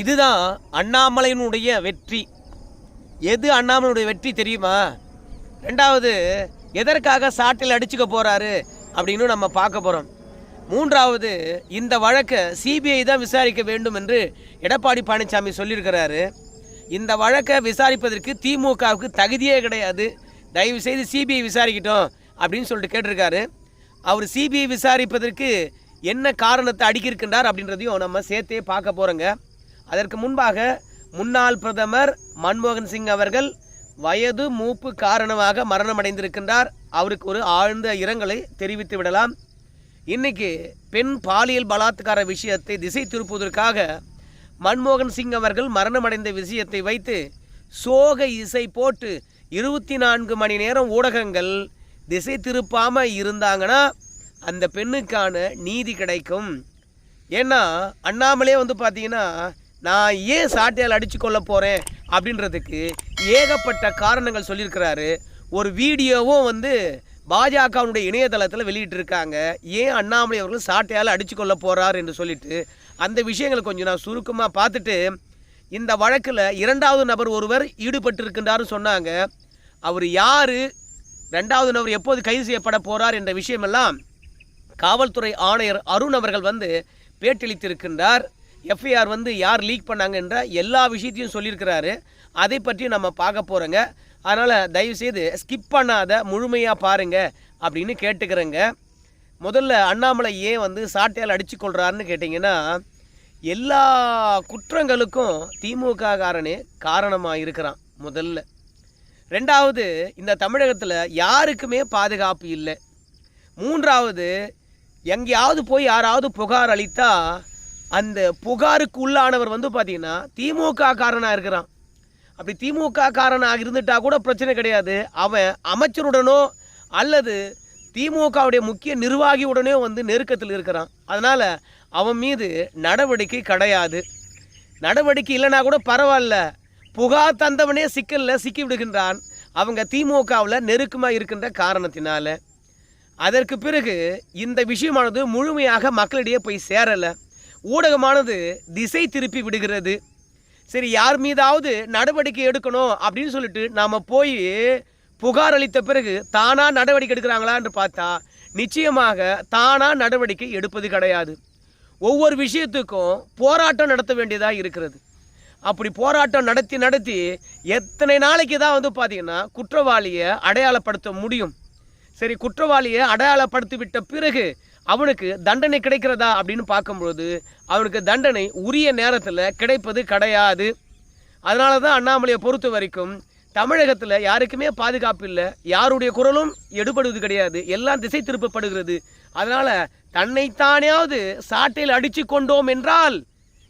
இதுதான் அண்ணாமலையினுடைய வெற்றி. எது அண்ணாமலையுடைய வெற்றி தெரியுமா? ரெண்டாவது எதற்காக சாட்டில் அடிச்சுக்க போகிறாரு அப்படின்னு நம்ம பார்க்க போகிறோம் மூன்றாவது இந்த வழக்கை சிபிஐ தான் விசாரிக்க வேண்டும் என்று எடப்பாடி பழனிசாமி சொல்லியிருக்கிறாரு. இந்த வழக்கை விசாரிப்பதற்கு திமுகவுக்கு தகுதியே கிடையாது. தயவு செய்து சிபிஐ விசாரிக்கட்டும் அப்படின்னு சொல்லிட்டு கேட்டிருக்காரு. அவர் சிபிஐ விசாரிப்பதற்கு என்ன காரணத்தை அடிக்கிருக்கின்றார் அப்படின்றதையும் நம்ம சேர்த்தே பார்க்க போகிறோங்க அதற்கு முன்பாக முன்னாள் பிரதமர் மன்மோகன் சிங் அவர்கள் வயது மூப்பு காரணமாக மரணமடைந்திருக்கின்றார். அவருக்கு ஒரு ஆழ்ந்த இரங்கலை தெரிவித்து விடலாம். இன்னைக்கு பெண் பாலியல் பலாத்கார விஷயத்தை திசை திருப்புவதற்காக மன்மோகன் சிங் அவர்கள் மரணமடைந்த விஷயத்தை வைத்து சோக இசை போட்டு இருபத்தி நான்கு மணி நேரம் ஊடகங்கள் திசை திருப்பாமல் இருந்தாங்கன்னா அந்த பெண்ணுக்கான நீதி கிடைக்கும். ஏன்னா அண்ணாமலே வந்து பார்த்தீங்கன்னா நான் ஏன் சாட்டையால் அடித்து கொள்ள போகிறேன் அப்படின்றதுக்கு ஏகப்பட்ட காரணங்கள் சொல்லியிருக்கிறாரு. ஒரு வீடியோவும் வந்து பாஜகவுடைய இணையதளத்தில் வெளியிட்டிருக்காங்க. ஏன் அண்ணாமலை அவர்கள் சாட்டையால் அடித்து கொள்ள போகிறார் என்று சொல்லிட்டு அந்த விஷயங்களை கொஞ்சம் நான் சுருக்கமாக பார்த்துட்டு இந்த வழக்கில் இரண்டாவது நபர் ஒருவர் ஈடுபட்டிருக்கின்றாருன்னு சொன்னாங்க. அவர் யார்? ரெண்டாவது நபர் எப்போது கைது செய்யப்பட போகிறார் என்ற விஷயமெல்லாம் காவல்துறை ஆணையர் அருண் அவர்கள் வந்து பேட்டியளித்திருக்கின்றார் எஃப்ஐஆர் வந்து யார் லீக் பண்ணாங்கன்ற எல்லா விஷயத்தையும் சொல்லியிருக்கிறாரு. அதை பற்றி நம்ம பார்க்க போகிறோங்க அதனால் தயவுசெய்து ஸ்கிப் பண்ணாத முழுமையாக பாருங்க அப்படின்னு கேட்டுக்கிறேங்க. முதல்ல அண்ணாமலை ஏன் வந்து சாட்டையால் அடித்து கொள்கிறாருன்னு கேட்டிங்கன்னா எல்லா குற்றங்களுக்கும் திமுக காரனே காரணமாக இருக்கிறான் முதல்ல. ரெண்டாவது இந்த தமிழகத்தில் யாருக்குமே பாதுகாப்பு இல்லை. மூன்றாவது எங்கேயாவது போய் யாராவது புகார் அளித்தா அந்த புகாருக்கு உள்ளானவர் வந்து பார்த்தீங்கன்னா திமுக காரனாக இருக்கிறான். அப்படி திமுக காரனாக இருந்துட்டா கூட பிரச்சனை கிடையாது. அவன் அமைச்சருடனோ அல்லது திமுகவுடைய முக்கிய நிர்வாகியுடனே வந்து நெருக்கத்தில் இருக்கிறான். அதனால் அவன் மீது நடவடிக்கை கிடையாது. நடவடிக்கை இல்லைனா கூட பரவாயில்ல. புகார் தந்தவனே சிக்கலில் சிக்கி விடுகின்றான். அவங்க திமுகவில் நெருக்கமாக இருக்கின்ற காரணத்தினால. அதற்கு பிறகு இந்த விஷயமானது முழுமையாக மக்களிடையே போய் சேரலை. ஊடகமானது திசை திருப்பி விடுகிறது. சரி யார் மீதாவது நடவடிக்கை எடுக்கணும் அப்படின்னு சொல்லிட்டு நாம் போய் புகார் அளித்த பிறகு தானாக நடவடிக்கை எடுக்கிறாங்களான்னு பார்த்தா நிச்சயமாக தானாக நடவடிக்கை எடுப்பது கிடையாது. ஒவ்வொரு விஷயத்துக்கும் போராட்டம் நடத்த வேண்டியதாக இருக்கிறது. அப்படி போராட்டம் நடத்தி நடத்தி எத்தனை நாளைக்கு தான் வந்து பார்த்தீங்கன்னா குற்றவாளியை அடையாளப்படுத்த முடியும். சரி குற்றவாளியை அடையாளப்படுத்தி விட்ட பிறகு அவனுக்கு தண்டனை கிடைக்கிறதா அப்படின்னு பார்க்கும்பொழுது அவனுக்கு தண்டனை உரிய நேரத்தில் கிடைப்பது கிடையாது. அதனால தான் அண்ணாமலையை பொறுத்த வரைக்கும் தமிழகத்தில் யாருக்குமே பாதுகாப்பு இல்லை யாருடைய குரலும் எடுபடுவது கிடையாது எல்லாம் திசை திருப்பப்படுகிறது. அதனால் தன்னைத்தானையாவது சாட்டையில் அடித்து கொண்டோம் என்றால்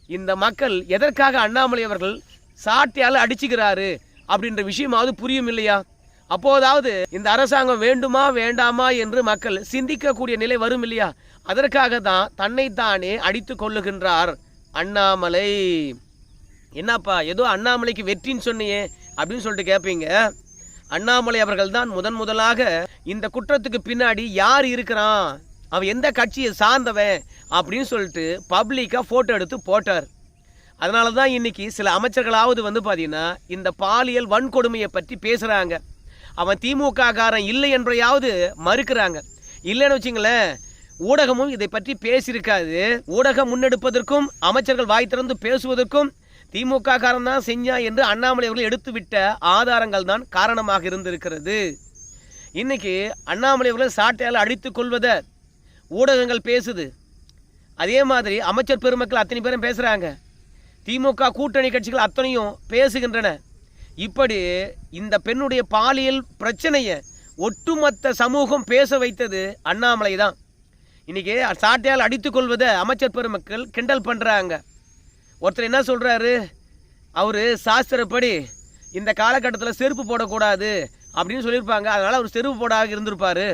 இந்த மக்கள் எதற்காக அண்ணாமலை அவர்கள் சாட்டையால் அடிச்சுக்கிறாரு அப்படின்ற விஷயமாவது புரியும் இல்லையா? அப்போதாவது இந்த அரசாங்கம் வேண்டுமா வேண்டாமா என்று மக்கள் சிந்திக்கக்கூடிய நிலை வரும் இல்லையா? அதற்காக தான் தன்னைத்தானே அடித்து கொள்ளுகின்றார் அண்ணாமலை. என்னப்பா ஏதோ அண்ணாமலைக்கு வெற்றின்னு சொன்னியே அப்படின்னு சொல்லிட்டு கேட்பீங்க அண்ணாமலை அவர்கள் தான் முதன் முதலாக இந்த குற்றத்துக்கு பின்னாடி யார் இருக்கிறான்? அவன் எந்த கட்சியை சார்ந்தவன் அப்படின்னு சொல்லிட்டு பப்ளிக்காக ஃபோட்டோ எடுத்து போட்டார். அதனால தான் இன்னைக்கு சில அமைச்சர்களாவது வந்து பார்த்தீங்கன்னா இந்த பாலியல் வன்கொடுமையை பற்றி பேசுகிறாங்க அவன் திமுக காரன் இல்லை என்றையாவது மறுக்கிறாங்க. இல்லைன்னு வச்சுங்களேன் ஊடகமும் இதை பற்றி பேசியிருக்காது. ஊடகம் முன்னெடுப்பதற்கும் அமைச்சர்கள் வாய் திறந்து பேசுவதற்கும் திமுக காரன் தான் செஞ்சா என்று அண்ணாமலை அவர்கள் எடுத்துவிட்ட ஆதாரங்கள் தான் காரணமாக இருந்திருக்கிறது. இன்னைக்கு அண்ணாமலை அவர்கள் சாட்டையால் அடித்து கொள்வதை ஊடகங்கள் பேசுது. அதே மாதிரி அமைச்சர் பெருமக்கள் அத்தனை பேரும் பேசுகிறாங்க திமுக கூட்டணி கட்சிகள் அத்தனையும் பேசுகின்றன. இப்படி இந்த பெண்ணுடைய பாலியல் பிரச்சனையை ஒட்டுமொத்த சமூகம் பேச வைத்தது அண்ணாமலை தான் இன்றைக்கி சாட்டையால் அடித்துக்கொள்வதை அமைச்சர் பெருமக்கள் கிண்டல் பண்ணுறாங்க ஒருத்தர் என்ன சொல்கிறாரு அவர் சாஸ்திரப்படி இந்த காலகட்டத்தில் செருப்பு போடக்கூடாது அப்படின்னு சொல்லியிருப்பாங்க. அதனால் அவர் செருப்பு போடாக இருந்திருப்பார்.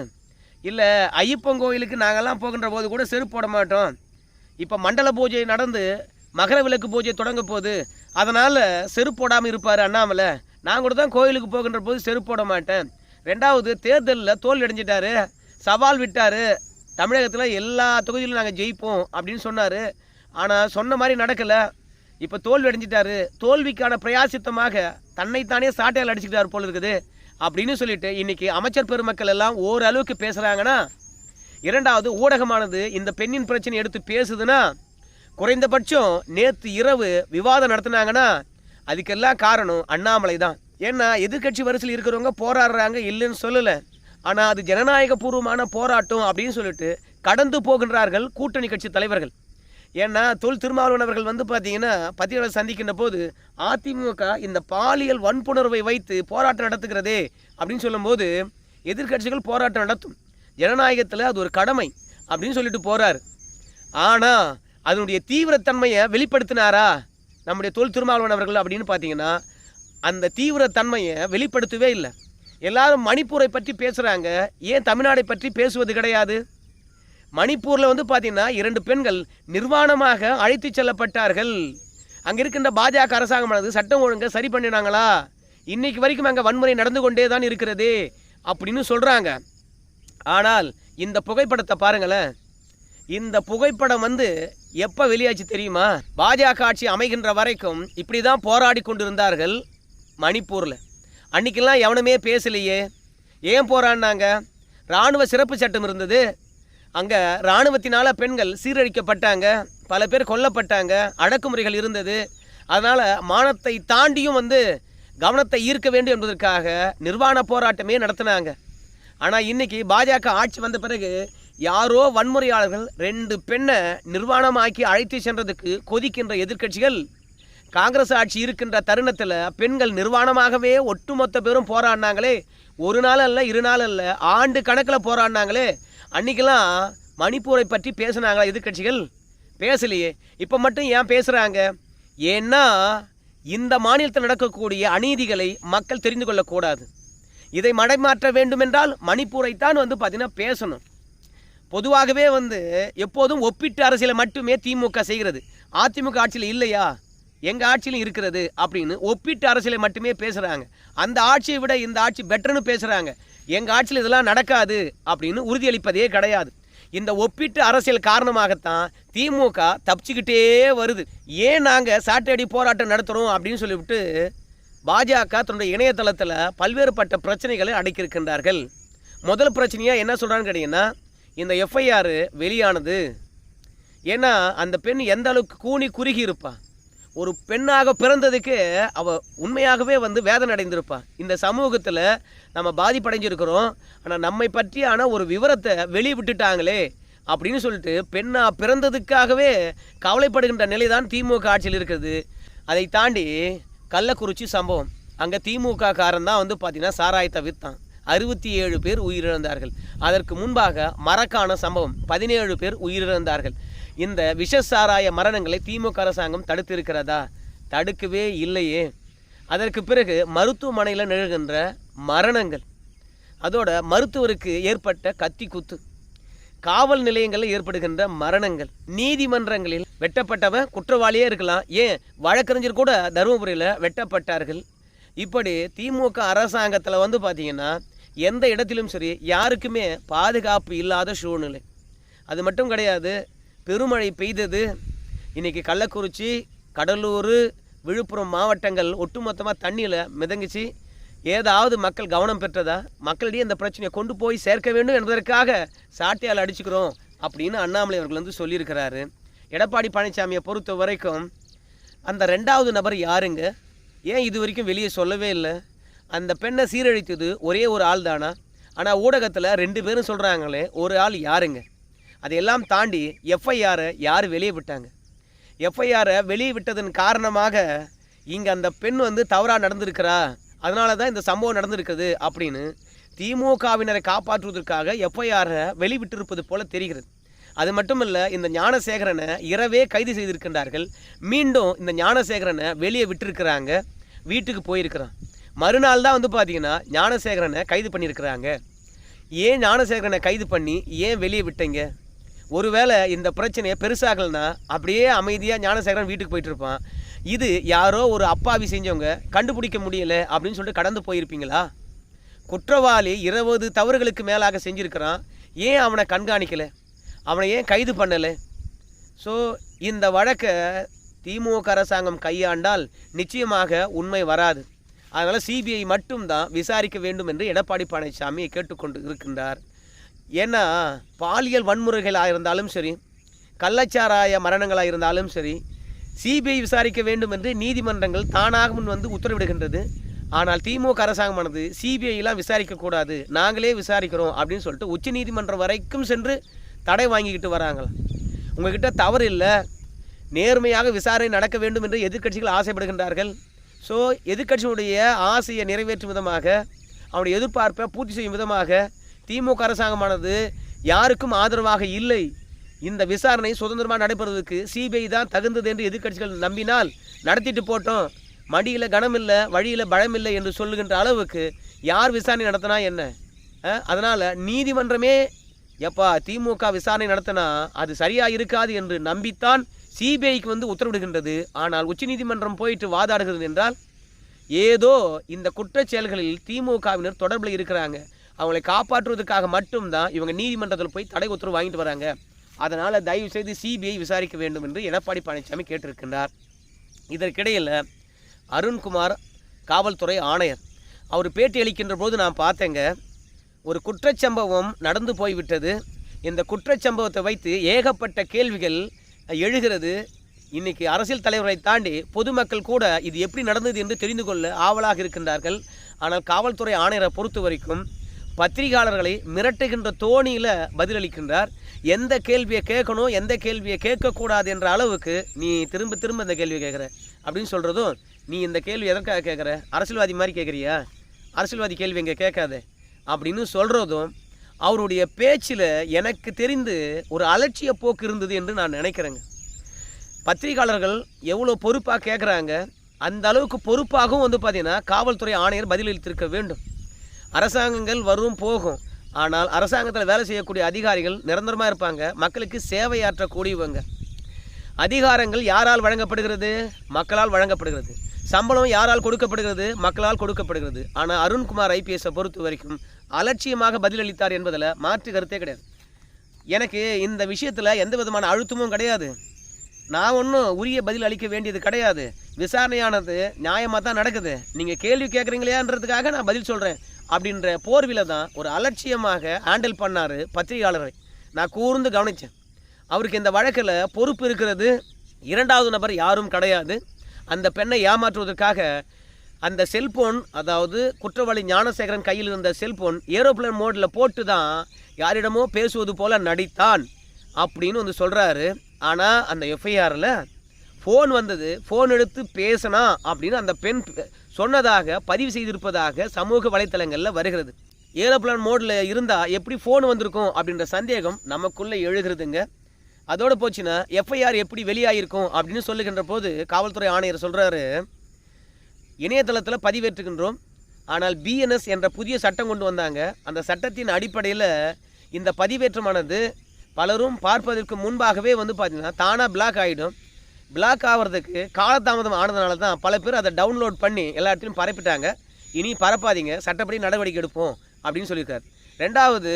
இல்லை ஐயப்பன் கோயிலுக்கு நாங்கள்லாம் போகின்ற போது கூட செருப்பு போட மாட்டோம். இப்போ மண்டல பூஜை நடந்து மகர விளக்கு பூஜை தொடங்க போகுது. அதனால் செருப்பு போடாமல் இருப்பார் அண்ணாமலை. நான் கூட தான் கோயிலுக்கு போகின்ற போது செருப்பு போட மாட்டேன். ரெண்டாவது தேர்தலில் தோல் அடைஞ்சிட்டாரு சவால் விட்டார். தமிழகத்தில் எல்லா தொகுதியிலும் நாங்கள் ஜெயிப்போம் அப்படின்னு சொன்னார். ஆனால் சொன்ன மாதிரி நடக்கலை. இப்போ தோல்வி அடைஞ்சிட்டாரு. தோல்விக்கான பிரயாசித்தமாக தன்னைத்தானே சாட்டையால் அடிச்சுக்கிட்டார் போல் இருக்குது. அப்படின்னு சொல்லிட்டு இன்னைக்கு அமைச்சர் பெருமக்கள் எல்லாம் ஓரளவுக்கு பேசுகிறாங்கன்னா இரண்டாவது ஊடகமானது இந்த பெண்ணின் பிரச்சனை எடுத்து பேசுதுன்னா குறைந்தபட்சம் நேற்று இரவு விவாதம் நடத்தினாங்கன்னா அதுக்கெல்லாம் காரணம் அண்ணாமலை தான். ஏன்னா எதிர்க்கட்சி வரிசையில் இருக்கிறவங்க போராடுறாங்க இல்லைன்னு சொல்லலை. ஆனால் அது ஜனநாயக பூர்வமான போராட்டம் அப்படின்னு சொல்லிட்டு கடந்து போகின்றார்கள் கூட்டணி கட்சி தலைவர்கள். ஏன்னா தொல் திருமாவளவனவர்கள் வந்து பார்த்தீங்கன்னா பத்திரிகையாளர் சந்திக்கின்ற போது அதிமுக இந்த பாலியல் வன்புணர்வை வைத்து போராட்டம் நடத்துகிறதே அப்படின்னு சொல்லும்போது எதிர்க்கட்சிகள் போராட்டம் நடத்தும். ஜனநாயகத்தில் அது ஒரு கடமை அப்படின்னு சொல்லிட்டு போகிறார் ஆனால் அதனுடைய தீவிரத்தன்மையை வெளிப்படுத்தினாரா நம்முடைய தொல் திருமாவளவன் அவர்கள் அப்படின்னு பார்த்தீங்கன்னா அந்த தீவிரத்தன்மையை வெளிப்படுத்தவே இல்லை. எல்லாரும் மணிப்பூரை பற்றி பேசுகிறாங்க ஏன் தமிழ்நாடை பற்றி பேசுவது கிடையாது? மணிப்பூரில் வந்து பார்த்தீங்கன்னா இரண்டு பெண்கள் நிர்வாணமாக அழைத்து செல்லப்பட்டார்கள். அங்கே இருக்கின்ற பாஜக அரசாங்கமானது சட்டம் ஒழுங்கை சரி பண்ணினாங்களா? இன்னைக்கு வரைக்கும் அங்கே வன்முறை நடந்து கொண்டே தான் இருக்கிறது அப்படின்னு சொல்கிறாங்க ஆனால் இந்த புகைப்படத்தை பாருங்களேன். இந்த புகைப்படம் வந்து எப்போ வெளியாச்சு தெரியுமா? பாஜக ஆட்சி அமைகின்ற வரைக்கும் இப்படி தான் போராடி கொண்டிருந்தார்கள் மணிப்பூரில். அன்னைக்கெல்லாம் எவனுமே பேசலையே. ஏன் போராடினாங்க? இராணுவ சிறப்பு சட்டம் இருந்தது. அங்கே இராணுவத்தினால பெண்கள் சீரழிக்கப்பட்டாங்க. பல பேர் கொல்லப்பட்டாங்க. அடக்குமுறைகள் இருந்தது. அதனால் மானத்தை தாண்டியும் வந்து கவனத்தை ஈர்க்க வேண்டும் என்பதற்காக நிர்வாண போராட்டமே நடத்தினாங்க. ஆனால் இன்னைக்கு பாஜக ஆட்சி வந்த பிறகு யாரோ வன்முறையாளர்கள் ரெண்டு பெண்ணை நிர்வாணமாக்கி அழைத்து சென்றதுக்கு கொதிக்கின்ற எதிர்க்கட்சிகள் காங்கிரஸ் ஆட்சி இருக்கின்ற தருணத்தில் பெண்கள் நிர்வாணமாகவே ஒட்டுமொத்த பேரும் போராடினாங்களே. ஒரு நாள் அல்ல இரு நாள் அல்ல ஆண்டு கணக்கில் போராடினாங்களே. அன்றைக்கெல்லாம் மணிப்பூரை பற்றி பேசுனாங்களா எதிர்க்கட்சிகள்? பேசலையே. இப்போ மட்டும் ஏன் பேசுகிறாங்க ஏன்னா இந்த மாநிலத்தில் நடக்கக்கூடிய அநீதிகளை மக்கள் தெரிந்து கொள்ளக்கூடாது. இதை மடைமாற்ற வேண்டுமென்றால் மணிப்பூரைத்தான் வந்து பார்த்தீங்கன்னா பேசணும். பொதுவாகவே வந்து எப்போதும் ஒப்பிட்டு அரசியலை மட்டுமே திமுக செய்கிறது. அதிமுக ஆட்சியில் இல்லையா? எங்கள் ஆட்சியிலும் இருக்கிறது அப்படின்னு ஒப்பிட்டு அரசியலை மட்டுமே பேசுகிறாங்க அந்த ஆட்சியை விட இந்த ஆட்சி பெட்டர்னு பேசுகிறாங்க எங்கள் ஆட்சியில் இதெல்லாம் நடக்காது அப்படின்னு உறுதியளிப்பதே கிடையாது. இந்த ஒப்பிட்டு அரசியல் காரணமாகத்தான் திமுக தப்பிச்சுக்கிட்டே வருது. ஏன் நாங்கள் சாட்டடி போராட்டம் நடத்துகிறோம் அப்படின்னு சொல்லிவிட்டு பாஜக தன்னுடைய இணையதளத்தில் பல்வேறுபட்ட பிரச்சனைகளை அடக்கியிருக்கின்றார்கள். முதல் பிரச்சனையாக என்ன சொல்கிறான்னு கேட்டிங்கன்னா இந்த எஃப்ஐஆர் வெளியானது. ஏன்னா அந்த பெண் எந்த அளவுக்கு கூனி குறுகி இருப்பா? ஒரு பெண்ணாக பிறந்ததுக்கு அவ உண்மையாகவே வந்து வேதனை அடைந்திருப்பா. இந்த சமூகத்தில் நம்ம பாதிப்படைஞ்சிருக்கிறோம். ஆனால் நம்மை பற்றியான ஒரு விவரத்தை வெளியே விட்டுட்டாங்களே அப்படின்னு சொல்லிட்டு பெண்ணாக பிறந்ததுக்காகவே கவலைப்படுகின்ற நிலை தான் திமுக ஆட்சியில் இருக்குது. அதை தாண்டி கள்ளக்குறிச்சி சம்பவம். அங்கே திமுக காரன் தான் வந்து பார்த்திங்கன்னா சாராயத்தை விற்றான் அறுபத்தி ஏழு பேர் உயிரிழந்தார்கள். அதற்கு முன்பாக மரக்கான சம்பவம் பதினேழு பேர் உயிரிழந்தார்கள். இந்த விஷ சாராய மரணங்களை திமுக அரசாங்கம் தடுத்திருக்கிறதா? தடுக்கவே இல்லையே. அதற்கு பிறகு மருத்துவமனையில் நிகழ்கின்ற மரணங்கள். அதோட மருத்துவருக்கு ஏற்பட்ட கத்தி குத்து. காவல் நிலையங்களில் ஏற்படுகின்ற மரணங்கள். நீதிமன்றங்களில் வெட்டப்பட்டவன் குற்றவாளியே இருக்கலாம். ஏன்? வழக்கறிஞர் கூட தருமபுரியில் வெட்டப்பட்டார்கள். இப்படி திமுக அரசாங்கத்தில் வந்து பார்த்தீங்கன்னா எந்த இடத்திலும் சரி யாருக்குமே பாதுகாப்பு இல்லாத சூழ்நிலை. அது மட்டும் கிடையாது பெருமழை பெய்தது இன்னைக்கு கள்ளக்குறிச்சி கடலூர் விழுப்புரம் மாவட்டங்கள் ஒட்டுமொத்தமாக தண்ணியில் மிதங்குச்சு. ஏதாவது மக்கள் கவனம் பெற்றதா? மக்களிடையே இந்த பிரச்சனையை கொண்டு போய் சேர்க்க வேண்டும் என்பதற்காக சாட்டையால் அடிச்சுக்கிறோம் அப்படின்னு அண்ணாமலை அவர்கள் வந்து சொல்லியிருக்கிறாரு. எடப்பாடி பழனிசாமியை பொறுத்த வரைக்கும் அந்த ரெண்டாவது நபர் யாருங்க? ஏன் இது வரைக்கும் வெளியே சொல்லவே இல்லை? அந்த பெண்ணை சீரழித்தது ஒரே ஒரு ஆள் தானா? ஆனால் ஊடகத்தில் ரெண்டு பேரும் சொல்கிறாங்களே ஒரு ஆள் யாருங்க? அதையெல்லாம் தாண்டி எஃப்ஐஆரை யார் வெளியே விட்டாங்க? எஃப்ஐஆரை வெளியே விட்டதன் காரணமாக இங்கே அந்த பெண் வந்து தவறாக நடந்திருக்கிறா அதனால தான் இந்த சம்பவம் நடந்திருக்குது அப்படின்னு திமுகவினரை காப்பாற்றுவதற்காக எஃப்ஐஆரை வெளிவிட்டிருப்பது போல தெரிகிறது. அது மட்டும் இல்லை இந்த ஞானசேகரனை இரவே கைது செய்திருக்கின்றார்கள். மீண்டும் இந்த ஞானசேகரனை வெளியே விட்டிருக்கிறாங்க வீட்டுக்கு போயிருக்கிறான். மறுநாள் தான் வந்து பார்த்தீங்கன்னா ஞானசேகரனை கைது பண்ணியிருக்கிறாங்க. ஏன் ஞானசேகரனை கைது பண்ணி ஏன் வெளியே விட்டீங்க? ஒருவேளை இந்த பிரச்சனையை பெருசாகலைன்னா அப்படியே அமைதியாக ஞானசேகரன் வீட்டுக்கு போயிட்டு இருப்பான். இது யாரோ ஒரு அப்பாவி செஞ்சவங்க கண்டுபிடிக்க முடியல அப்படின்னு சொல்லிட்டு கடந்து போயிருப்பீங்களா? குற்றவாளி இருபது தவறுகளுக்கு மேலாக செஞ்சுருக்கிறான். ஏன் அவனை கண்காணிக்கலை? அவனை ஏன் கைது பண்ணலை? ஸோ இந்த வழக்கை திமுக அரசாங்கம் கையாண்டால் நிச்சயமாக உண்மை வராது. அதனால் சிபிஐ மட்டும்தான் விசாரிக்க வேண்டும் என்று எடப்பாடி பழனிசாமி கேட்டுக்கொண்டு இருக்கின்றார். ஏன்னா பாலியல் வன்முறைகளாக இருந்தாலும் சரி கள்ளச்சாராய மரணங்களாக இருந்தாலும் சரி சிபிஐ விசாரிக்க வேண்டும் என்று நீதிமன்றங்கள் தானாக முன் வந்து உத்தரவிடுகின்றது. ஆனால் திமுக அரசாங்கமானது சிபிஐலாம் விசாரிக்கக்கூடாது நாங்களே விசாரிக்கிறோம் அப்படின்னு சொல்லிட்டு உச்ச நீதிமன்றம் வரைக்கும் சென்று தடை வாங்கிக்கிட்டு வராங்களாம் உங்ககிட்ட தவறு இல்லை நேர்மையாக விசாரணை நடக்க வேண்டும் என்று எதிர்க்கட்சிகள் ஆசைப்படுகின்றார்கள். ஸோ எதிர்கட்சியினுடைய ஆசையை நிறைவேற்றும் விதமாக அவனுடைய எதிர்பார்ப்பை பூர்த்தி செய்யும் விதமாக திமுக அரசாங்கமானது யாருக்கும் ஆதரவாக இல்லை. இந்த விசாரணை சுதந்திரமாக நடைபெறுவதற்கு சிபிஐ தான் தகுந்தது என்று எதிர்க்கட்சிகள் நம்பினால் நடத்திட்டு போட்டோம். மடியில் கனமில்லை வழியில் பழமில்லை என்று சொல்லுகின்ற அளவுக்கு யார் விசாரணை நடத்தினா என்ன? அதனால் நீதிமன்றமே எப்பா திமுக விசாரணை நடத்தினா அது சரியாக இருக்காது என்று நம்பித்தான் சிபிஐக்கு வந்து உத்தரவிடுகின்றது. ஆனால் உச்சநீதிமன்றம் போயிட்டு வாதாடுகிறது என்றால் ஏதோ இந்த குற்றச் செயல்களில் திமுகவினர் தொடர்பில் இருக்கிறாங்க. அவங்களை காப்பாற்றுவதற்காக மட்டும்தான் இவங்க நீதிமன்றத்தில் போய் தடை உத்தரவு வாங்கிட்டு வராங்க. அதனால் தயவு செய்து சிபிஐ விசாரிக்க வேண்டும் என்று எடப்பாடி பழனிசாமி கேட்டிருக்கின்றார். இதற்கிடையில் அருண்குமார் காவல்துறை ஆணையர் அவர் பேட்டி அளிக்கின்ற போது நான் பார்த்தேங்க ஒரு குற்றச்சம்பவம் நடந்து போய்விட்டது. இந்த குற்றச்சம்பவத்தை வைத்து ஏகப்பட்ட கேள்விகள் எழுகிறது. இன்னைக்கு அரசியல் தலைவரை தாண்டி பொதுமக்கள் கூட இது எப்படி நடந்தது என்று தெரிந்து கொள்ள ஆவலாக இருக்கின்றார்கள். ஆனால் காவல்துறை ஆணையரை பொறுத்த வரைக்கும் பத்திரிகையாளர்களை மிரட்டுகின்ற தோணியில் பதிலளிக்கின்றார். எந்த கேள்வியை கேட்கணும் எந்த கேள்வியை கேட்கக்கூடாது என்ற அளவுக்கு நீ திரும்ப திரும்ப இந்த கேள்வி கேட்குற. அப்படின்னு சொல்கிறதும் நீ இந்த கேள்வி எதற்காக கேட்குற? அரசியல்வாதி மாதிரி கேட்குறியா? அரசியல்வாதி கேள்வி இங்கே கேட்காது. அப்படின்னு சொல்கிறதும் அவருடைய பேச்சில் எனக்கு தெரிந்து ஒரு அலட்சிய போக்கு இருந்தது என்று நான் நினைக்கிறேங்க. பத்திரிகையாளர்கள் எவ்வளோ பொறுப்பாக கேட்குறாங்க அந்த அளவுக்கு பொறுப்பாகவும் வந்து பார்த்தீங்கன்னா காவல்துறை ஆணையர் பதிலளித்திருக்க வேண்டும். அரசாங்கங்கள் வரும் போகும். ஆனால் அரசாங்கத்தில் வேலை செய்யக்கூடிய அதிகாரிகள் நிரந்தரமாக இருப்பாங்க. மக்களுக்கு சேவையாற்றக்கூடியவங்க. அதிகாரங்கள் யாரால் வழங்கப்படுகிறது? மக்களால் வழங்கப்படுகிறது. சம்பளம் யாரால் கொடுக்கப்படுகிறது? மக்களால் கொடுக்கப்படுகிறது. ஆனால் அருண்குமார் ஐபிஎஸை பொறுத்த வரைக்கும் அலட்சியமாக பதிலளித்தார் என்பதில் மாற்று கருத்தே கிடையாது. எனக்கு இந்த விஷயத்தில் எந்த விதமான அழுத்தமும் கிடையாது. நான் ஒன்றும் உரிய பதில் அளிக்க வேண்டியது கிடையாது. விசாரணையானது நியாயமாக தான் நடக்குது. நீங்கள் கேள்வி கேட்குறீங்களேன்றதுக்காக நான் பதில் சொல்கிறேன் அப்படின்ற போர்வில தான் ஒரு அலட்சியமாக ஹேண்டில் பண்ணார் பத்திரிகையாளரை. நான் கூர்ந்து கவனித்தேன் அவருக்கு இந்த வழக்கில் பொறுப்பு இருக்கிறது. இரண்டாவது நபர் யாரும் கிடையாது. அந்த பெண்ணை ஏமாற்றுவதற்காக அந்த செல்போன் அதாவது குற்றவாளி ஞானசேகரன் கையில் இருந்த செல்போன் ஏரோப்ளேன் மோடில் போட்டு தான் யாரிடமோ பேசுவது போல நடித்தான் அப்படின்னு வந்து சொல்கிறாரு ஆனால் அந்த எஃப்ஐஆரில் ஃபோன் வந்தது. ஃபோன் எடுத்து பேசினா அப்படின்னு அந்த பெண் சொன்னதாக பதிவு செய்திருப்பதாக சமூக வலைத்தளங்களில் வருகிறது. ஏரோப்ளான் மோடில் இருந்தால் எப்படி ஃபோன் வந்திருக்கும் அப்படின்ற சந்தேகம் நமக்குள்ளே எழுகிறதுங்க. அதோடு போச்சுன்னா எஃப்ஐஆர் எப்படி வெளியாகிருக்கும் அப்படின்னு சொல்லுகின்ற போது காவல்துறை ஆணையர் சொல்கிறாரு இணையதளத்தில் பதிவேற்றுகின்றோம். ஆனால் பிஎன்எஸ் என்ற புதிய சட்டம் கொண்டு வந்தாங்க. அந்த சட்டத்தின் அடிப்படையில் இந்த பதிவேற்றமானது பலரும் பார்ப்பதற்கு முன்பாகவே வந்து பார்த்திங்கன்னா தானாக பிளாக் ஆகிடும் பிளாக் ஆகிறதுக்கு காலதாமதம் ஆனதுனால தான் பல பேர் அதை டவுன்லோட் பண்ணி எல்லா இடத்துலையும் பரப்பிட்டாங்க. இனி பரப்பாதீங்க சட்டப்படி நடவடிக்கை எடுப்போம் அப்படின்னு சொல்லியிருக்காரு. ரெண்டாவது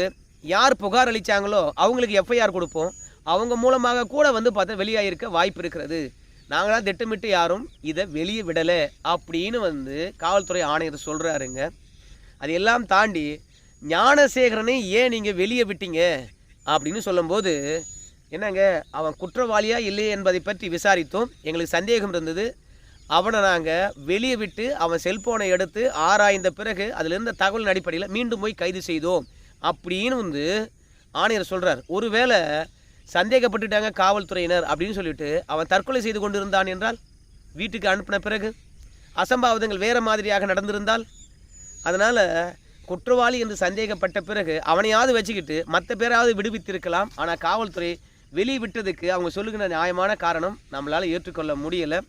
யார் புகார் அளித்தாங்களோ அவங்களுக்கு எஃப்ஐஆர் கொடுப்போம். அவங்க மூலமாக கூட வந்து பார்த்தா வெளியாகிருக்க வாய்ப்பு இருக்கிறது நாங்களாம் திட்டமிட்டு யாரும் இதை வெளியே விடலை அப்படின்னு வந்து காவல்துறை ஆணையர் சொல்கிறாருங்க அது எல்லாம் தாண்டி ஞானசேகரனை ஏன் நீங்கள் வெளியே விட்டீங்க? அப்படின்னு சொல்லும்போது என்னங்க அவன் குற்றவாளியா இல்லை என்பதை பற்றி விசாரித்தோம். எங்களுக்கு சந்தேகம் இருந்தது. அவனை நாங்கள் வெளியே விட்டு அவன் செல்போனை எடுத்து ஆராய்ந்த பிறகு அதில் இருந்த தகவலின் அடிப்படையில் மீண்டும் போய் கைது செய்தோம். அப்படின்னு வந்து ஆணையர் சொல்கிறார் ஒருவேளை சந்தேகப்பட்டுட்டாங்க காவல்துறையினர் அப்படின்னு சொல்லிட்டு அவன் தற்கொலை செய்து கொண்டிருந்தான் என்றால் வீட்டுக்கு அனுப்பின பிறகு அசம்பாவிதங்கள் வேறு மாதிரியாக நடந்திருந்தால் அதனால் குற்றவாளி என்று சந்தேகப்பட்ட பிறகு அவனையாவது வச்சுக்கிட்டு மற்ற பேராவது விடுவித்திருக்கலாம். ஆனால் காவல்துறை வெளியே விட்டதுக்கு அவங்க சொல்லுகிற நியாயமான காரணம் நம்மளால் ஏற்றுக்கொள்ள முடியலை.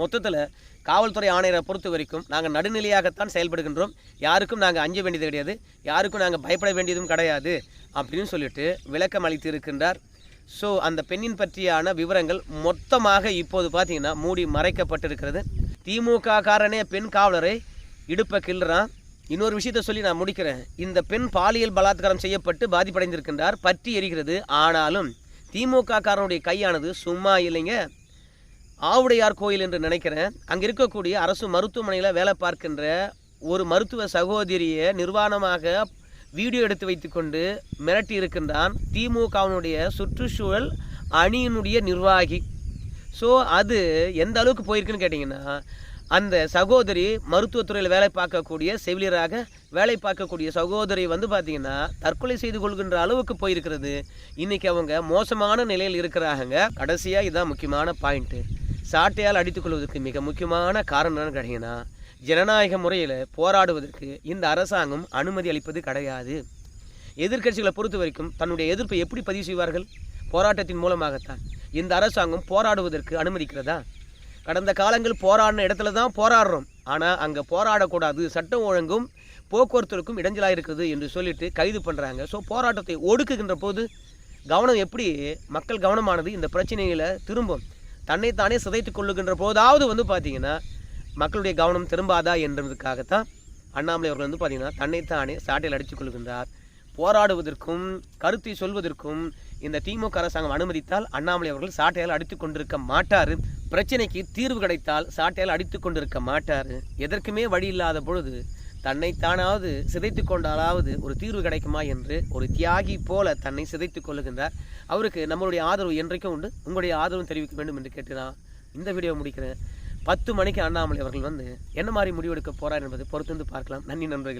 மொத்தத்தில் காவல்துறை ஆணையரை பொறுத்த வரைக்கும் நாங்கள் நடுநிலையாகத்தான் செயல்படுகின்றோம். யாருக்கும் நாங்கள் அஞ்ச வேண்டியது கிடையாது. யாருக்கும் நாங்கள் பயப்பட வேண்டியதும் கிடையாது அப்படின்னு சொல்லிட்டு விளக்கம் அளித்து இருக்கின்றார் ஸோ அந்த பெண்ணின் பற்றியான விவரங்கள் மொத்தமாக இப்போது பார்த்தீங்கன்னா மூடி மறைக்கப்பட்டிருக்கிறது. திமுக காரனே பெண் காவலரை இடுப்பை கிள்ளுறான். இன்னொரு விஷயத்த சொல்லி நான் முடிக்கிறேன். இந்த பெண் பாலியல் பலாத்காரம் செய்யப்பட்டு பாதிப்படைந்திருக்கின்றார். பற்றி எரிகிறது. ஆனாலும் திமுக காரனுடைய கையானது சும்மா இல்லைங்க. ஆவுடையார் கோயில் என்று நினைக்கிறேன். அங்கே இருக்கக்கூடிய அரசு மருத்துவமனையில் வேலை பார்க்கின்ற ஒரு மருத்துவ சகோதரியை நிர்வாணமாக வீடியோ எடுத்து வைத்துக்கொண்டு மிரட்டி இருக்கின்றான் திமுகவினுடைய சுற்றுச்சூழல் அணியினுடைய நிர்வாகி. ஸோ அது எந்த அளவுக்கு போயிருக்குன்னு கேட்டிங்கன்னா அந்த சகோதரி மருத்துவத்துறையில் வேலை பார்க்கக்கூடிய செவிலியராக வேலை பார்க்கக்கூடிய சகோதரி வந்து பார்த்திங்கன்னா தற்கொலை செய்து கொள்கின்ற அளவுக்கு போயிருக்கிறது. இன்றைக்கி அவங்க மோசமான நிலையில் இருக்கிறாங்க கடைசியாக இதுதான் முக்கியமான பாயிண்ட்டு சாட்டையால் அடித்துக்கொள்வதற்கு மிக முக்கியமான காரணம் என்னன்னு கேட்டிங்கன்னா ஜனநாயக முறையில் போராடுவதற்கு இந்த அரசாங்கம் அனுமதி அளிப்பது கிடையாது. எதிர்க்கட்சிகளை பொறுத்த வரைக்கும் தன்னுடைய எதிர்ப்பை எப்படி பதிவு செய்வார்கள்? போராட்டத்தின் மூலமாகத்தான். இந்த அரசாங்கம் போராடுவதற்கு அனுமதிக்கிறதா? கடந்த காலங்கள் போராடின இடத்துல தான் போராடுறோம். ஆனால் அங்கே போராடக்கூடாது. சட்டம் ஒழுங்கும் போக்குவரத்துக்கும் இடைஞ்சலாக இருக்குது என்று சொல்லிட்டு கைது பண்ணுறாங்க ஸோ போராட்டத்தை ஒடுக்குகின்ற போது கவனம் எப்படி? மக்கள் கவனமானது இந்த பிரச்சனையில் திரும்பும். தன்னைத்தானே சிதைத்து கொள்ளுகின்ற போதாவது வந்து பார்த்தீங்கன்னா மக்களுடைய கவனம் திரும்பாதா என்பதற்காகத்தான் அண்ணாமலை அவர்கள் வந்து பார்த்தீங்கன்னா தன்னைத்தானே சாட்டையில் அடித்துக் கொள்கின்றார். போராடுவதற்கும் கருத்தை சொல்வதற்கும் இந்த திமுக அரசாங்கம் அனுமதித்தால் அண்ணாமலை அவர்கள் சாட்டையால் அடித்து கொண்டிருக்க மாட்டார். பிரச்சனைக்கு தீர்வு கிடைத்தால் சாட்டையால் அடித்து கொண்டிருக்க மாட்டார். எதற்குமே வழி இல்லாத பொழுது தன்னைத்தானாவது சிதைத்து கொண்டாலாவது ஒரு தீர்வு கிடைக்குமா என்று ஒரு தியாகி போல தன்னை சிதைத்து கொள்ளுகின்றார். அவருக்கு நம்மளுடைய ஆதரவு என்றைக்கும் உண்டு. உங்களுடைய ஆதரவு தெரிவிக்க வேண்டும் என்று கேட்டு இந்த வீடியோ முடிக்கிறேன். பத்து மணிக்கு அண்ணாமலை அவர்கள் வந்து என்ன மாதிரி முடிவெடுக்க போகிறார் என்பதை பொறுத்து வந்து பார்க்கலாம். நன்றி நண்பர்கள்.